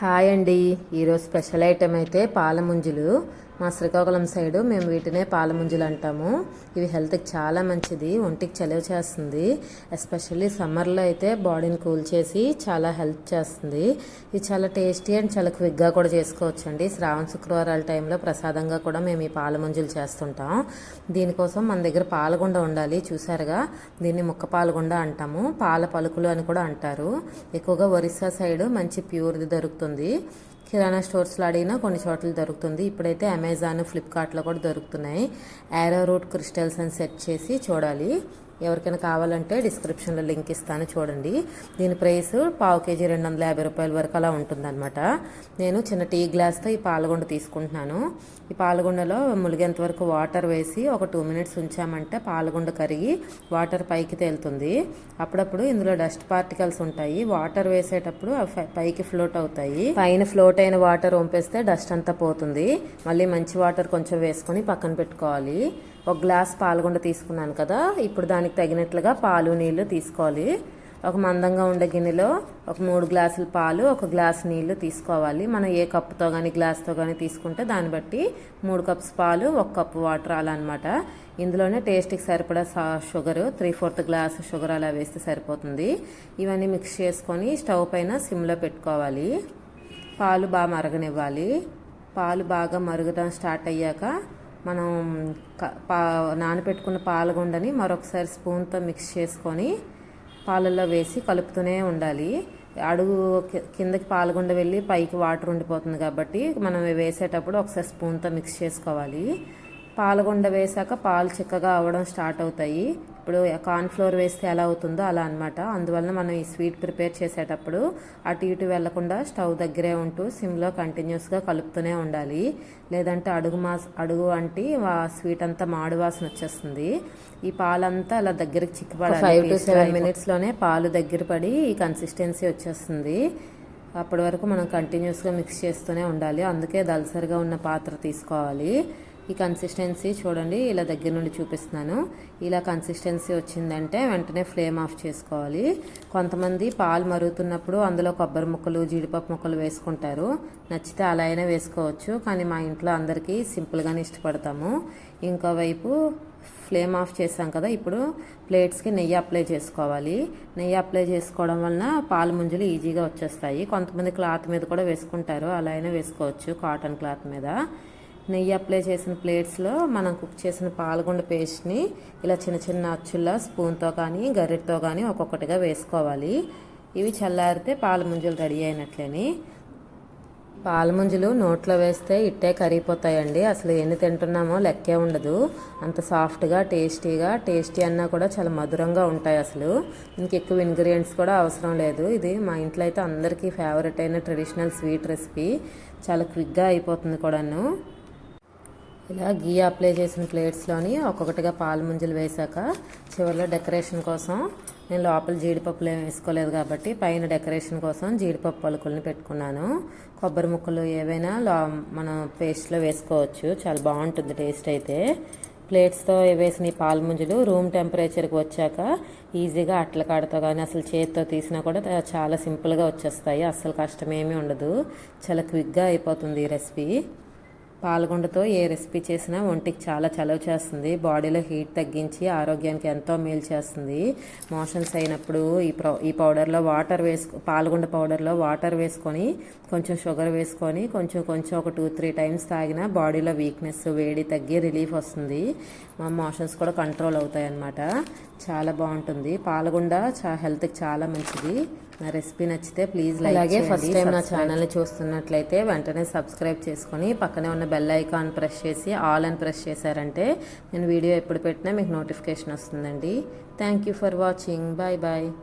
Hi అండి. ఈరోజు special item అయితే పాలముంజులు. మా శ్రీకాకుళం సైడు మేము వీటినే పాలముంజులు అంటాము. ఇవి హెల్త్కి చాలా మంచిది ఒంటికి చలవ చేస్తుంది. ఎస్పెషల్లీ సమ్మర్లో అయితే బాడీని కూల్ చేసి చాలా హెల్ప్ చేస్తుంది. ఇది చాలా టేస్టీ అండ్ చాలా క్విక్గా కూడా చేసుకోవచ్చు అండి శ్రావణ శుక్రవారాల టైంలో ప్రసాదంగా కూడా మేము ఈ పాలముంజులు చేస్తుంటాం. దీనికోసం మన దగ్గర పాలగుండ ఉండాలి చూసారుగా దీన్ని ముక్క పాలగుండ అంటాము. పాల పలుకులు అని కూడా అంటారు. ఎక్కువగా ఒరిస్సా సైడ్ మంచి ప్యూర్ది దొరుకుతుంది. కిరాణా స్టోర్స్లో అడిగినా కొన్ని చోట్ల దొరుకుతుంది. ఇప్పుడైతే అమెజాన్ ఫ్లిప్కార్ట్లో కూడా దొరుకుతున్నాయి. యారో రూట్ క్రిస్టల్స్ అని సెట్ చేసి చూడాలి. ఎవరికైనా కావాలంటే డిస్క్రిప్షన్లో లింక్ ఇస్తాను చూడండి. దీని ప్రైస్ పావు కేజీ రెండు వందల యాభై రూపాయల వరకు అలా ఉంటుందన్నమాట. నేను చిన్న టీ గ్లాస్తో ఈ పాలగుండ తీసుకుంటున్నాను. ఈ పాలగుండలో ములిగేంత వరకు వాటర్ వేసి ఒక టూ మినిట్స్ ఉంచామంటే పాలగుండ కరిగి వాటర్ పైకి తేలుతుంది. అప్పుడప్పుడు ఇందులో డస్ట్ పార్టికల్స్ ఉంటాయి. వాటర్ వేసేటప్పుడు అవి పైకి ఫ్లోట్ అవుతాయి. పైన ఫ్లోట్ అయిన వాటర్ వంపేస్తే డస్ట్ అంతా పోతుంది. మళ్ళీ మంచి వాటర్ కొంచెం వేసుకొని పక్కన పెట్టుకోవాలి. ఒక గ్లాస్ పాలగుండ తీసుకున్నాను కదా ఇప్పుడు దానికి తగినట్లుగా పాలు నీళ్ళు తీసుకోవాలి. ఒక మందంగా ఉండే గిన్నెలో ఒక మూడు గ్లాసుల పాలు ఒక గ్లాస్ నీళ్ళు తీసుకోవాలి. మనం ఏ కప్పుతో కానీ గ్లాస్తో కానీ తీసుకుంటే దాన్ని బట్టి మూడు కప్స్ పాలు ఒక కప్పు వాటర్ అలా అనమాట ఇందులోనే టేస్ట్కి సరిపడా sugar three fourth glass sugar అలా వేస్తే సరిపోతుంది. ఇవన్నీ మిక్స్ చేసుకొని స్టవ్ పైన సిమ్లో పెట్టుకోవాలి. పాలు బాగా మరగనివ్వాలి. పాలు బాగా మరుగుదం స్టార్ట్ అయ్యాక మనం పా నానబెట్టుకున్న పాలగుండని మరొకసారి స్పూన్తో మిక్స్ చేసుకొని పాలల్లో వేసి కలుపుతూనే ఉండాలి. అడుగు కిందకి పాలగుండ వెళ్ళి పైకి వాటర్ ఉండిపోతుంది కాబట్టి మనం వేసేటప్పుడు ఒకసారి స్పూన్తో మిక్స్ చేసుకోవాలి. పాలగుండ వేసాక పాలు చిక్కగా అవ్వడం స్టార్ట్ అవుతాయి. ఇప్పుడు కార్న్ఫ్లోర్ వేస్తే ఎలా అవుతుందో అలా అనమాట అందువలన మనం ఈ స్వీట్ ప్రిపేర్ చేసేటప్పుడు అటు ఇటు వెళ్ళకుండా స్టవ్ దగ్గరే ఉంటూ సిమ్లో కంటిన్యూస్గా కలుపుతూనే ఉండాలి. లేదంటే అడుగు మా అడుగు అంటి ఆ స్వీట్ అంతా మాడు వాసన వచ్చేస్తుంది. ఈ పాలంతా అలా దగ్గరికి చిక్కపడాలి. ఫైవ్ టు సెవెన్ మినిట్స్లోనే పాలు దగ్గర పడి ఈ కన్సిస్టెన్సీ వచ్చేస్తుంది. అప్పటి వరకు మనం కంటిన్యూస్గా మిక్స్ చేస్తూనే ఉండాలి. అందుకే దలసరిగా ఉన్న పాత్ర తీసుకోవాలి. ఈ కన్సిస్టెన్సీ చూడండి ఇలా దగ్గర నుండి చూపిస్తున్నాను. ఇలా కన్సిస్టెన్సీ వచ్చిందంటే వెంటనే ఫ్లేమ్ ఆఫ్ చేసుకోవాలి. కొంతమంది పాలు మరుగుతున్నప్పుడు అందులో కొబ్బరి ముక్కలు జీడిపప్పు ముక్కలు వేసుకుంటారు. నచ్చితే అలా అయినా వేసుకోవచ్చు కానీ మా ఇంట్లో అందరికీ సింపుల్గానే ఇష్టపడతాము. ఇంకోవైపు ఫ్లేమ్ ఆఫ్ చేసాం కదా ఇప్పుడు ప్లేట్స్కి నెయ్యి అప్లై చేసుకోవాలి. నెయ్యి అప్లై చేసుకోవడం వలన పాలు ముంజులు ఈజీగా వచ్చేస్తాయి. కొంతమంది క్లాత్ మీద కూడా వేసుకుంటారు అలా అయినా వేసుకోవచ్చు కాటన్ క్లాత్ మీద. నెయ్యి అప్లై చేసిన ప్లేట్స్లో మనం కుక్ చేసిన పాలగుండ పేస్ట్ని ఇలా చిన్న చిన్న అచ్చుల్లా స్పూన్తో కానీ గరిటతో కానీ ఒక్కొక్కటిగా వేసుకోవాలి. ఇవి చల్లారితే పాలముంజలు రెడీ అయినట్లేని. పాలముంజలు నోట్లో వేస్తే ఇట్టే కరిగిపోతాయండి. అసలు ఎన్ని తింటున్నామో లెక్కే ఉండదు. అంత సాఫ్ట్గా టేస్టీగా టేస్టీ అన్నా కూడా చాలా మధురంగా ఉంటాయి అసలు. ఇంకెక్కువ ఇంగ్రీడియంట్స్ కూడా అవసరం లేదు. ఇది మా ఇంట్లో అయితే అందరికీ ఫేవరెట్ అయిన ట్రెడిషనల్ స్వీట్ రెసిపీ. చాలా క్విక్గా అయిపోతుంది కూడాను. ఇలా గీ అప్లై చేసిన ప్లేట్స్లోని ఒక్కొక్కటిగా పాలు ముంజలు వేసాక చివరిలో డెకరేషన్ కోసం నేను లోపల జీడిపప్పులు ఏమి వేసుకోలేదు కాబట్టి పైన డెకరేషన్ కోసం జీడిపప్పు పలుకుల్ని పెట్టుకున్నాను. కొబ్బరి ముక్కలు ఏవైనా లో మన పేస్ట్లో వేసుకోవచ్చు. చాలా బాగుంటుంది టేస్ట్ అయితే. ప్లేట్స్తో వేసిన ఈ పాలు ముంజలు రూమ్ టెంపరేచర్కి వచ్చాక ఈజీగా అట్ల కాడతో కానీ అసలు చేతితో తీసినా కూడా చాలా సింపుల్గా వచ్చేస్తాయి. అస్సలు కష్టమేమీ ఉండదు. చాలా క్విక్గా అయిపోతుంది ఈ రెసిపీ. పాల్గొండతో ఏ రెసిపీ చేసినా ఒంటికి చాలా చలవ చేస్తుంది. బాడీలో హీట్ తగ్గించి ఆరోగ్యానికి ఎంతో మేలు చేస్తుంది. మోషన్స్ అయినప్పుడు ఈ ఈ పౌడర్లో వాటర్ వేసుకు పాల్గొండ పౌడర్లో వాటర్ వేసుకొని కొంచెం షుగర్ వేసుకొని కొంచెం కొంచెం ఒక టూ త్రీ టైమ్స్ తాగినా బాడీలో వీక్నెస్ వేడి తగ్గి రిలీఫ్ వస్తుంది. మా మోషన్స్ కూడా కంట్రోల్ అవుతాయి అన్నమాట చాలా బాగుంటుంది. పాల్గొండ చా హెల్త్కి చాలా మంచిది. నా రెసిపీ నచ్చితే ప్లీజ్ అలాగే ఫస్ట్ టైం నా ఛానల్ని చూస్తున్నట్లయితే వెంటనే సబ్స్క్రైబ్ చేసుకొని పక్కనే ఉన్న బెల్ ఐకాన్ ప్రెస్ చేసి ఆల్ అని ప్రెస్ చేశారంటే నేను వీడియో ఎప్పుడు పెట్టినా మీకు నోటిఫికేషన్ వస్తుందండి. Thank you for watching bye bye